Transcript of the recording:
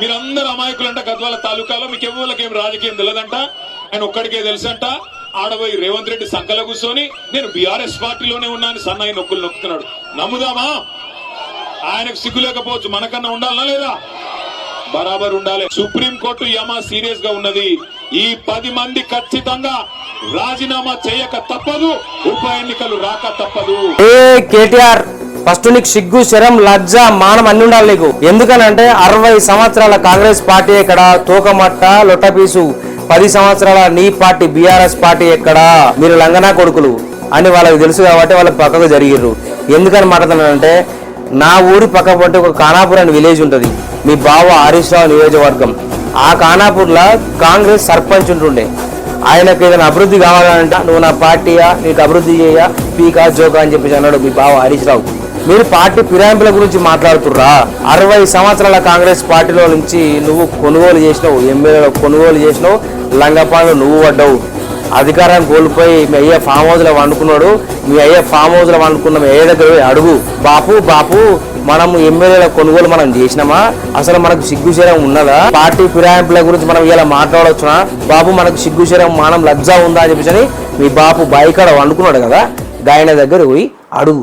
మీరందరూ అమాయకులంట గద్వాల తాలూకాలో మీకు ఎవరికి ఏం రాజకీయం తెలియదంట ఆయన ఒక్కడికే తెలుసంట ఆడబోయి రేవంత్ రెడ్డి సంకల కూర్చొని నేను బీఆర్ఎస్ పార్టీలోనే ఉన్నాను సన్నాయి నొక్కులు నొక్కుతున్నాడు. నమ్ముదామా? ఆయనకు సిగ్గు లేకపోవచ్చు మనకన్నా ఉండాలనా లేదా? బరాబర్ ఉండాలి. సుప్రీం కోర్టు యమా సీరియస్గా ఉన్నది. ఈ పది మంది ఖచ్చితంగా రాజీనామా చేయక తప్పదు ఉప ఎన్నికలు రాక తప్పదు. కేటీఆర్! ఫస్ట్ నీకు సిగ్గు శరం లజ్జ మానం అన్ని ఉండాలి నీకు. ఎందుకనంటే అరవై సంవత్సరాల కాంగ్రెస్ పార్టీ ఇక్కడ తూకమట్ట లొట్టపీసు పది సంవత్సరాల నీ పార్టీ బీఆర్ఎస్ పార్టీ ఎక్కడ? మీరు లంగనా కొడుకులు అని వాళ్ళకి తెలుసు కాబట్టి వాళ్ళ పక్కకు జరిగిర్రు. ఎందుకని మాట్లాడుతున్నానంటే నా ఊరి పక్క పంటే ఒక కానాపూర్ అనే విలేజ్ ఉంటుంది. మీ బావ హరీష్ రావు నియోజకవర్గం. ఆ కానాపూర్లో కాంగ్రెస్ సర్పంచ్ ఉంటుండే. ఆయనకు ఏదైనా అభివృద్ధి కావాలంట నువ్వు నా పార్టీయా నీకు అభివృద్ధి చేయ పీకా జోకా అని చెప్పేసి అన్నాడు మీ బావ హరీష్ రావు. మీరు పార్టీ ఫిరాయింపుల గురించి మాట్లాడుతుర్రా? అరవై సంవత్సరాల కాంగ్రెస్ పార్టీలో నుంచి నువ్వు కొనుగోలు చేసినావు ఎమ్మెల్యేలో కొనుగోలు చేసినావు లంగపాలు నువ్వు పడ్డావు. అధికారాన్ని కోల్పోయి మీ అయ్య ఫామ్ హౌస్లో వండుకున్నాడు మీ అయ్య ఫామ్ హౌస్లో వండుకున్న మీ దగ్గర అడుగు. బాపు బాపు మనం ఎమ్మెల్యేల కొనుగోలు మనం చేసినామా? అసలు మనకు సిగ్గుశరం ఉన్నదా? పార్టీ ఫిరాయింపుల గురించి మనం ఇలా మాట్లాడవచ్చునా బాబు మనకు సిగ్గుశరం మానం లజ్జా ఉందా అని చెప్పేసి మీ బాపు బాయికాడ వండుకున్నాడు కదా? గాయన దగ్గర పోయి అడుగు.